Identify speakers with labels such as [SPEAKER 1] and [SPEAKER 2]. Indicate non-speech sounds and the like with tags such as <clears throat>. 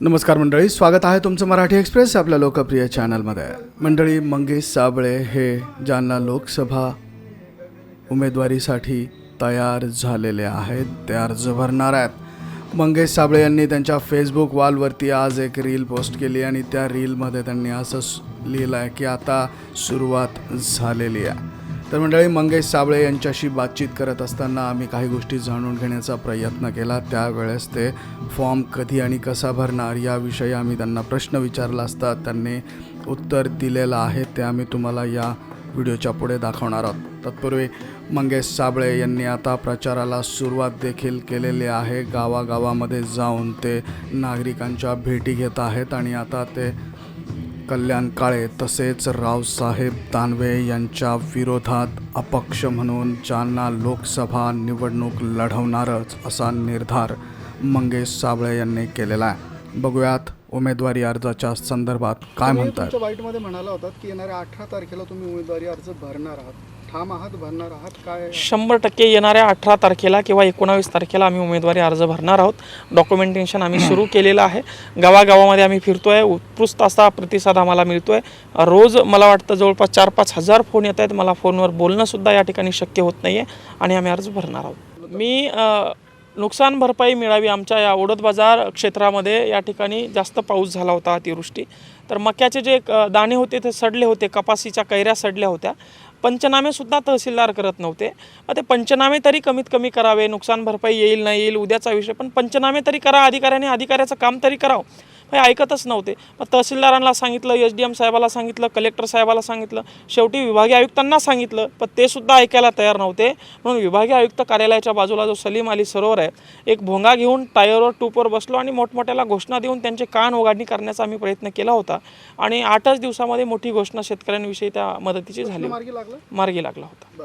[SPEAKER 1] नमस्कार मंडळी स्वागत आहे तुमचं मराठी एक्सप्रेस आपल्या लोकप्रिय चॅनलमध्ये. मंडळी मंगेश साबळे हे जालना लोकसभा उमेदवारीसाठी तयार झालेले आहेत ते अर्ज भरणार आहेत. मंगेश साबळे यांनी त्यांच्या फेसबुक वॉलवरती आज एक रील पोस्ट केली आणि त्या रीलमध्ये त्यांनी असं लिहिलं आहे की आता सुरुवात झालेली आहे. तर मंडळी मंगेश साबळे यांच्याशी बातचीत करत असताना आम्ही काही गोष्टी जाणून घेण्याचा प्रयत्न केला. त्यावेळेस ते फॉर्म कधी आणि कसा भरणार याविषयी आम्ही त्यांना प्रश्न विचारला असता त्यांनी उत्तर दिलेलं आहे ते आम्ही तुम्हाला या व्हिडिओच्या पुढे दाखवणार आहोत. तत्पूर्वी मंगेश साबळे यांनी आता प्रचाराला सुरुवात देखील केलेली आहे. गावागावामध्ये जाऊन ते नागरिकांच्या भेटी घेत आहेत आणि आता ते कल्याण काळे तसेच रावसाहेब दानवे यांच्या विरोधात अपक्ष म्हणून जालना लोकसभा निवडणूक लढवणारच असा निर्धार मंगेश साबळे यांनी केलेला आहे. बघूयात उमेदवारी अर्जाच्या संदर्भात काय म्हणतात
[SPEAKER 2] तुमच्या बाईटमध्ये म्हणाला होतात की येणाऱ्या अठरा तारखेला तुम्ही उमेदवारी अर्ज भरणार आहात. ठाम आहात भरणार आहात काय
[SPEAKER 3] शंभर टक्के येणाऱ्या अठरा तारखेला किंवा एकोणावीस तारखेला आम्ही उमेदवारी अर्ज भरणार आहोत. डॉक्युमेंटेशन आम्ही सुरू <clears throat> केलेलं आहे. गावागावामध्ये आम्ही फिरतोय. उत्कृष्ट असा प्रतिसाद आम्हाला मिळतोय. रोज मला वाटतं जवळपास चार पाच हजार फोन येत आहेत. मला फोनवर बोलणं सुद्धा या ठिकाणी शक्य होत नाही आहे आणि आम्ही अर्ज भरणार आहोत. मी नुकसान भरपाई मिळावी आमच्या या ओढत बाजार क्षेत्रामध्ये या ठिकाणी जास्त पाऊस झाला होता अतिवृष्टी. तर मक्याचे जे दाणे होते ते सडले होते कपासीच्या कैऱ्या सडल्या होत्या. पंचनामेसुद्धा तहसीलदार करत नव्हते. मग ते पंचनामे तरी कमीत कमी करावे नुकसान भरपाई येईल नाही येईल उद्याचा विषय पण पंचनामे तरी करा अधिकाऱ्याने अधिकाऱ्याचं काम तरी करावं. हे ऐकतच नव्हते. मग तहसीलदारांना सांगितलं एस डी एम साहेबाला सांगितलं कलेक्टर साहेबाला सांगितलं शेवटी विभागीय आयुक्तांना सांगितलं पण ते सुद्धा ऐकायला तयार नव्हते. म्हणून विभागीय आयुक्त कार्यालयाच्या बाजूला जो सलीम अली सरोवर आहे एक भोंगा घेऊन टायरवर टूपवर बसलो आणि मोठमोठ्याला घोषणा देऊन त्यांचे कान उघडणी करण्याचा आम्ही प्रयत्न केला होता. आणि आठच दिवसामध्ये मोठी घोषणा शेतकऱ्यांविषयी त्या मदतीची झाली.
[SPEAKER 2] मार्गी लागलं?
[SPEAKER 3] मार्गी लागला होता.